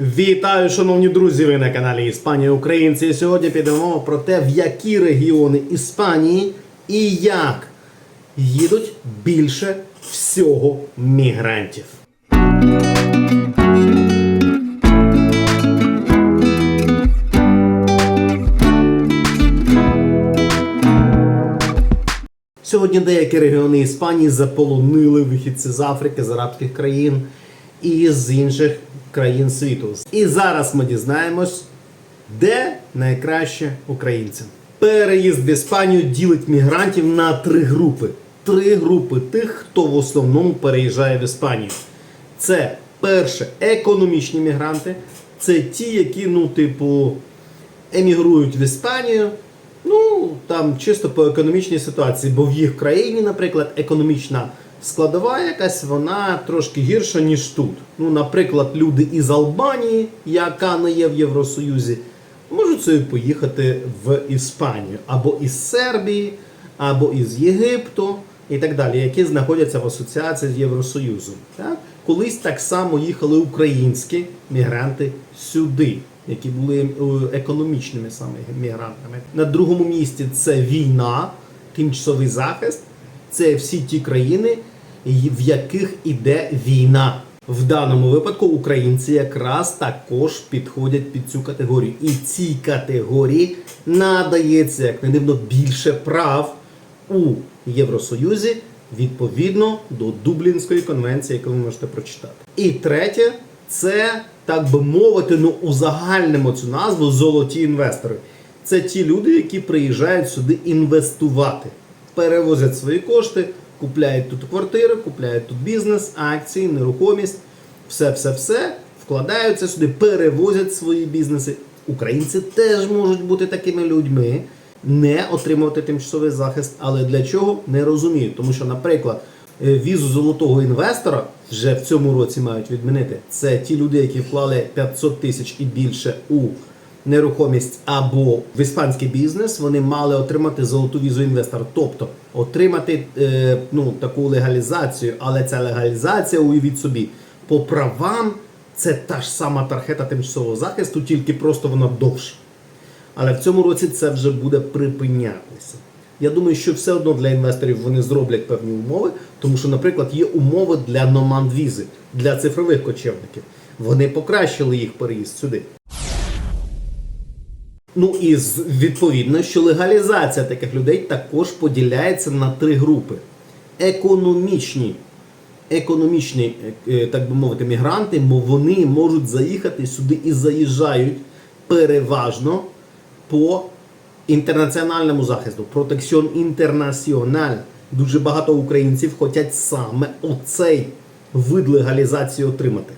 Вітаю, шановні друзі! Ви на каналі Іспанія Українці. Сьогодні підемо про те, в які регіони Іспанії і як їдуть більше всього мігрантів. Сьогодні деякі регіони Іспанії заполонили вихідці з Африки, з арабських країн і з інших країн світу. І зараз ми дізнаємось, де найкраще українцям. Переїзд в Іспанію ділить мігрантів на три групи. Три групи тих, хто в основному переїжджає в Іспанію. Це перше економічні мігранти, це ті, які, ну, типу, емігрують в Іспанію, ну там чисто по економічній ситуації, бо в їх країні, наприклад, економічна складова якась вона трошки гірша, ніж тут. Ну, наприклад, люди із Албанії, яка не є в Євросоюзі, можуть собі поїхати в Іспанію або із Сербії, або із Єгипту і так далі, які знаходяться в асоціації з Євросоюзом. Так? Колись так само їхали українські мігранти сюди, які були е, економічними саме мігрантами. На другому місці це війна, тимчасовий захист. Це всі ті країни, в яких іде війна. В даному випадку українці якраз також підходять під цю категорію. І цій категорії надається, як не дивно, більше прав у Євросоюзі відповідно до Дублінської конвенції, яку ви можете прочитати. І третє, це так би мовити, ну узагальнимо цю назву золоті інвестори. Це ті люди, які приїжджають сюди інвестувати, перевозять свої кошти, купляють тут квартири, купляють тут бізнес, акції, нерухомість, все, все, все, вкладаються сюди, перевозять свої бізнеси. Українці теж можуть бути такими людьми, не отримувати тимчасовий захист. Але для чого не розумію. Тому що, наприклад, е, візу золотого інвестора вже в цьому році мають відмінити. Це ті люди, які вклали 500 тисяч і більше у нерухомість або в іспанський бізнес, вони мали отримати золоту візу інвестора, тобто отримати е, ну, таку легалізацію, але ця легалізація, уявіть собі, по правам це та ж сама тархета тимчасового захисту, тільки просто вона довша. Але в цьому році це вже буде припинятися. Я думаю, що все одно для інвесторів вони зроблять певні умови, тому що, наприклад, є умови для номанд-візи, для цифрових кочевників. Вони покращили їх переїзд сюди. Ну і відповідно, що легалізація таких людей також поділяється на три групи: економічні, економічні, е, е, так би мовити, мігранти, бо вони можуть заїхати сюди і заїжджають переважно по інтернаціональному захисту. Протекціон інтернаціональ. Дуже багато українців хочуть саме оцей вид легалізації отримати.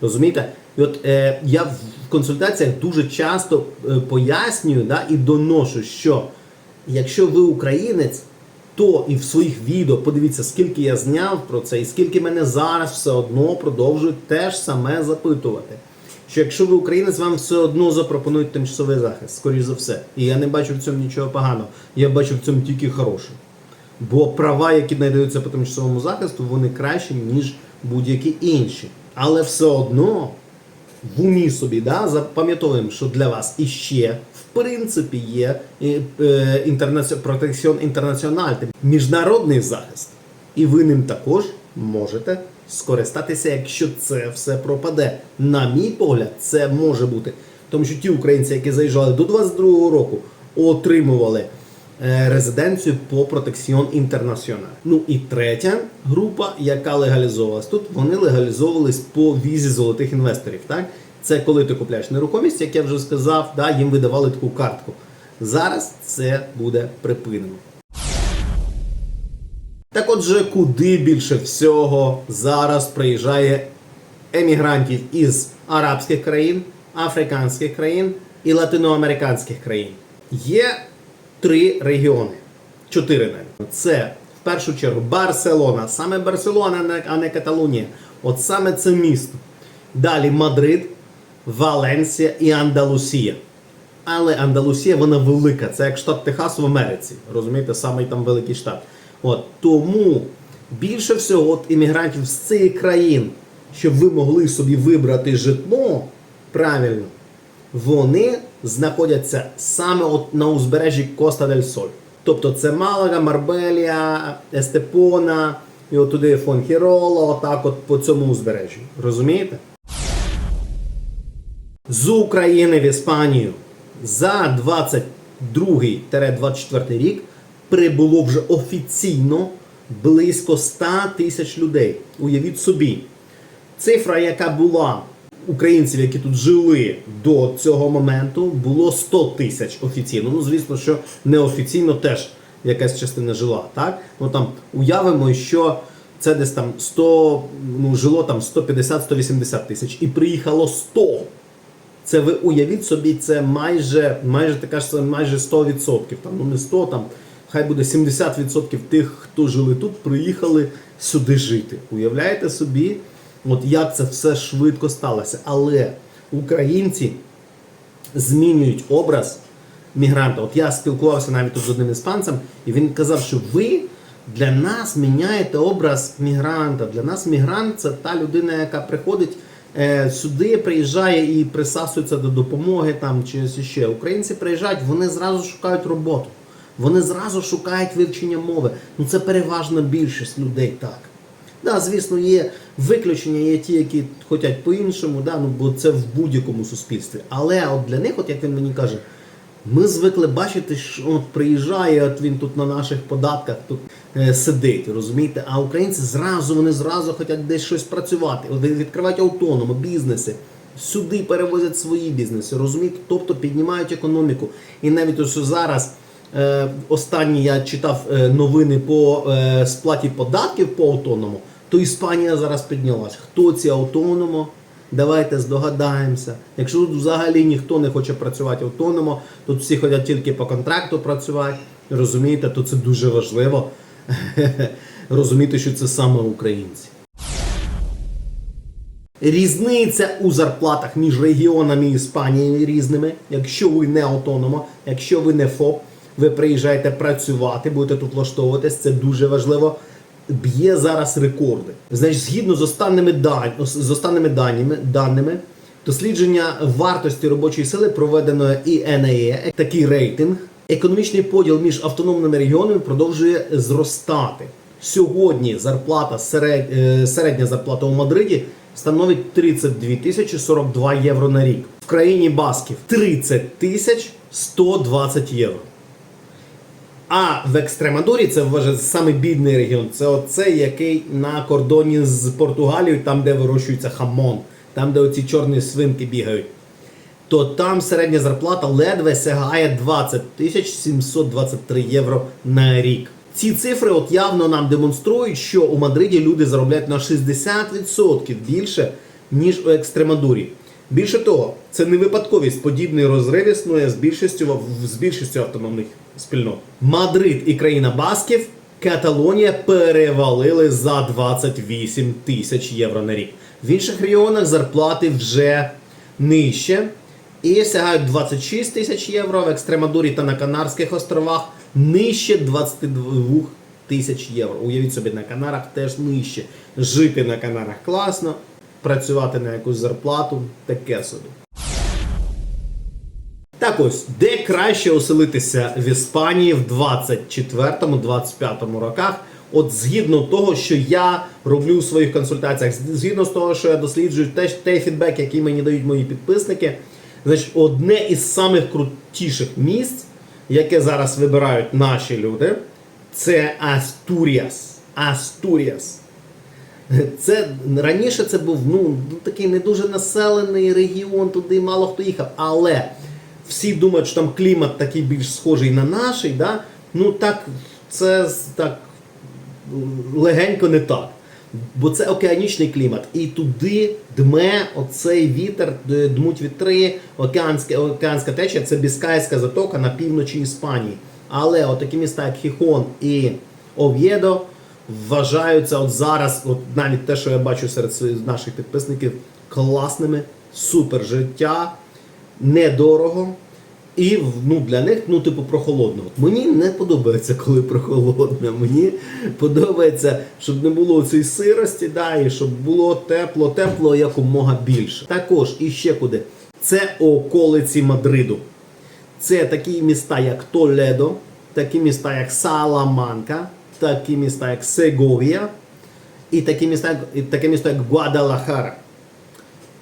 Розумієте? І от е, я в консультаціях дуже часто е, пояснюю да, і доношу, що якщо ви українець, то і в своїх відео подивіться, скільки я зняв про це, і скільки мене зараз все одно продовжують теж саме запитувати. Що якщо ви українець, вам все одно запропонують тимчасовий захист, скоріш за все. І я не бачу в цьому нічого поганого. Я бачу в цьому тільки хороше. Бо права, які надаються по тимчасовому захисту, вони кращі, ніж будь-які інші. Але все одно в умі собі да, запам'ятовуємо, що для вас іще в принципі є е, е, інтернаці... протекціон інтернаціональ, міжнародний захист. І ви ним також можете скористатися, якщо це все пропаде. На мій погляд, це може бути. Тому що ті українці, які заїжджали до 22-го року, отримували резиденцію по протекціон інтернаціональ. Ну і третя група, яка легалізовувалась тут, вони легалізовувались по візі золотих інвесторів. Так? Це коли ти купляєш нерухомість, як я вже сказав, да, їм видавали таку картку. Зараз це буде припинено. Так отже, куди більше всього зараз приїжджає емігрантів із арабських країн, африканських країн і латиноамериканських країн? Є три регіони, чотири навіть. Це в першу чергу Барселона, саме Барселона, а не- Каталунія. От саме це місто. Далі Мадрид, Валенсія і Андалусія. Але Андалусія вона велика, це як штат Техас в Америці. Розумієте, самий там великий штат. От тому більше всього от іммігрантів з цих країн щоб ви могли собі вибрати житло правильно, вони знаходяться саме от на узбережжі Коста дель Соль. Тобто це Малага, Марбелія, Естепона, і от туди Фонхіроло, отак от по цьому узбережжю. Розумієте? З України в Іспанію за 22-24 рік прибуло вже офіційно близько 100 тисяч людей. Уявіть собі, цифра, яка була українців, які тут жили до цього моменту, було 100 тисяч офіційно. Ну, звісно, що неофіційно теж якась частина жила. Так? Ну там уявимо, що це десь там 100, ну, жило там 150-180 тисяч, і приїхало 100. Це ви уявіть собі, це майже, майже така ж майже 100%. Там, ну не 100, там, хай буде 70% тих, хто жили тут, приїхали сюди жити. Уявляєте собі, от як це все швидко сталося. Але українці змінюють образ мігранта. От я спілкувався навіть тут з одним іспанцем, і він казав, що ви для нас міняєте образ мігранта. Для нас мігрант це та людина, яка приходить е, сюди, приїжджає і присасується до допомоги там чи ще. Українці приїжджають, вони зразу шукають роботу. Вони зразу шукають вивчення мови. Ну це переважна більшість людей так. Да, звісно, є виключення, є ті, які хочуть по-іншому, да, ну, бо це в будь-якому суспільстві. Але от для них, от як він мені каже, ми звикли бачити, що от приїжджає, от він тут на наших податках тут е, сидить, розумієте? А українці зразу вони зразу хочуть десь щось працювати, от відкривати автономи, бізнеси. Сюди перевозять свої бізнеси, розумієте? Тобто піднімають економіку. І навіть ось зараз е, останні я читав е, новини по е, сплаті податків по автоному, то Іспанія зараз піднялась. Хто ці автономо? Давайте здогадаємося. Якщо тут взагалі ніхто не хоче працювати автономо, тут всі хочуть тільки по контракту працювати, розумієте, то це дуже важливо розуміти, що це саме українці. Різниця у зарплатах між регіонами Іспанії різними. Якщо ви не автономо, якщо ви не ФОП, ви приїжджаєте працювати, будете тут влаштовуватись, це дуже важливо. Б'є зараз рекорди. Значить, згідно з останніми, дан... з останніми даними, даними, дослідження вартості робочої сили проведено і НАЕ, такий рейтинг. Економічний поділ між автономними регіонами продовжує зростати. Сьогодні зарплата серед... е, середня зарплата у Мадриді становить 32 тисячі 42 євро на рік. В країні Басків 30 тисяч 120 євро. А в Екстремадурі це вважається саме бідний регіон. Це оцей, який на кордоні з Португалією, там, де вирощується хамон, там, де оці чорні свинки бігають. То там середня зарплата ледве сягає 20 тисяч 723 євро на рік. Ці цифри от явно нам демонструють, що у Мадриді люди заробляють на 60% більше, ніж у Екстремадурі. Більше того, це не випадковість. Подібний розрив існує з більшістю з більшістю автономних спільнот. Мадрид і країна Басків, Каталонія перевалили за 28 тисяч євро на рік. В інших регіонах зарплати вже нижче і сягають 26 тисяч євро в Екстремадурі та на Канарських островах нижче 22 тисяч євро. Уявіть собі, на Канарах теж нижче. Жити на Канарах класно, працювати на якусь зарплату таке собі. Так ось, де краще оселитися в Іспанії в 24-25 роках? От згідно того, що я роблю в своїх консультаціях, згідно з того, що я досліджую те, той фідбек, який мені дають мої підписники, значить, одне із самих крутіших місць, яке зараз вибирають наші люди, це Астуріас. Астуріас. Це раніше це був ну, такий не дуже населений регіон, туди мало хто їхав. Але всі думають, що там клімат такий більш схожий на наш, да? ну так, це так легенько не так. Бо це океанічний клімат. І туди дме оцей вітер, дмуть вітри, океанська, океанська течія, це Біскайська затока на півночі Іспанії. Але такі міста, як Хіхон і Ов'єдо, вважаються от зараз, от навіть те, що я бачу серед наших підписників, класними, супер життя, недорого. І ну, для них, ну, типу, прохолодно. От Мені не подобається, коли прохолодно. Мені подобається, щоб не було цієї сирості, да, і щоб було тепло, тепло якомога більше. Також і ще куди. Це околиці Мадриду. Це такі міста, як Толедо, такі міста, як Саламанка, такі міста, як Сеговія, і такі міста, і таке місто, як Гуадалахара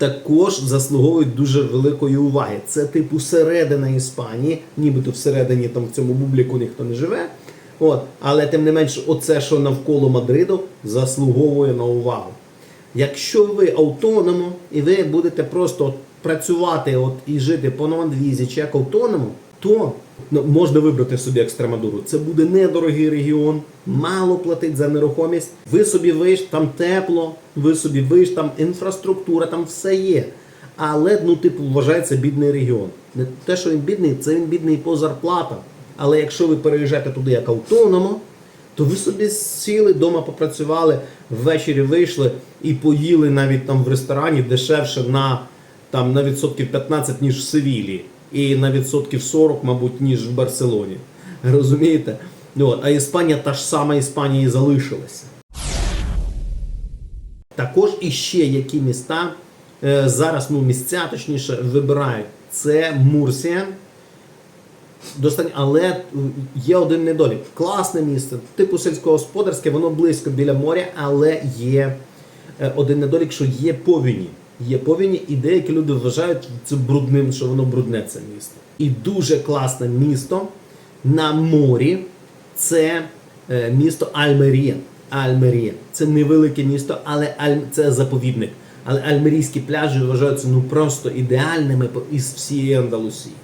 також заслуговують дуже великої уваги. Це типу середина Іспанії, нібито всередині там в цьому бубліку ніхто не живе. От, але тим не менш, оце, що навколо Мадриду, заслуговує на увагу. Якщо ви автономо і ви будете просто працювати от, і жити по новандвізі чи як автономо, то можна вибрати собі Екстремадуру. Це буде недорогий регіон, мало платить за нерухомість. Ви собі виш, там тепло, ви собі виш, там інфраструктура, там все є. Але ну, типу, вважається бідний регіон. Не те, що він бідний, це він бідний по зарплатам. Але якщо ви переїжджаєте туди як автономо, то ви собі сіли, вдома попрацювали, ввечері вийшли і поїли навіть там в ресторані дешевше на, там, на відсотків 15, ніж в Севілі, і на відсотків 40, мабуть, ніж в Барселоні. Розумієте? Ну, От. А Іспанія та ж сама Іспанія і залишилася. Також іще які міста е, зараз, ну місця точніше, вибирають. Це Мурсія. Достань, але е, є один недолік. Класне місце, типу сільськогосподарське, воно близько біля моря, але є е, один недолік, що є повіні. Є повіні, і деякі люди вважають це брудним, що воно брудне це місто. І дуже класне місто на морі це е, місто Альмерія. Альмерія. Це невелике місто, але Аль... це заповідник. Але альмерійські пляжі вважаються ну просто ідеальними із всієї Андалусії.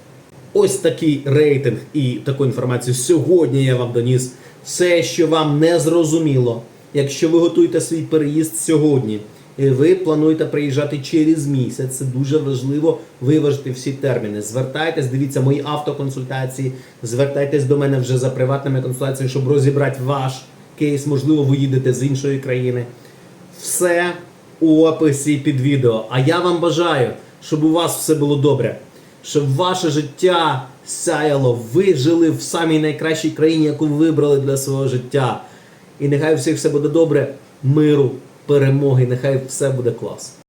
Ось такий рейтинг і таку інформацію сьогодні я вам доніс. Все, що вам не зрозуміло, якщо ви готуєте свій переїзд сьогодні, ви плануєте приїжджати через місяць, це дуже важливо виважити всі терміни. Звертайтесь, дивіться мої автоконсультації, звертайтесь до мене вже за приватними консультаціями, щоб розібрати ваш кейс. Можливо, ви їдете з іншої країни. Все у описі під відео. А я вам бажаю, щоб у вас все було добре, щоб ваше життя сяяло, ви жили в самій найкращій країні, яку ви вибрали для свого життя. І нехай у всіх все буде добре, миру, перемоги, нехай все буде клас.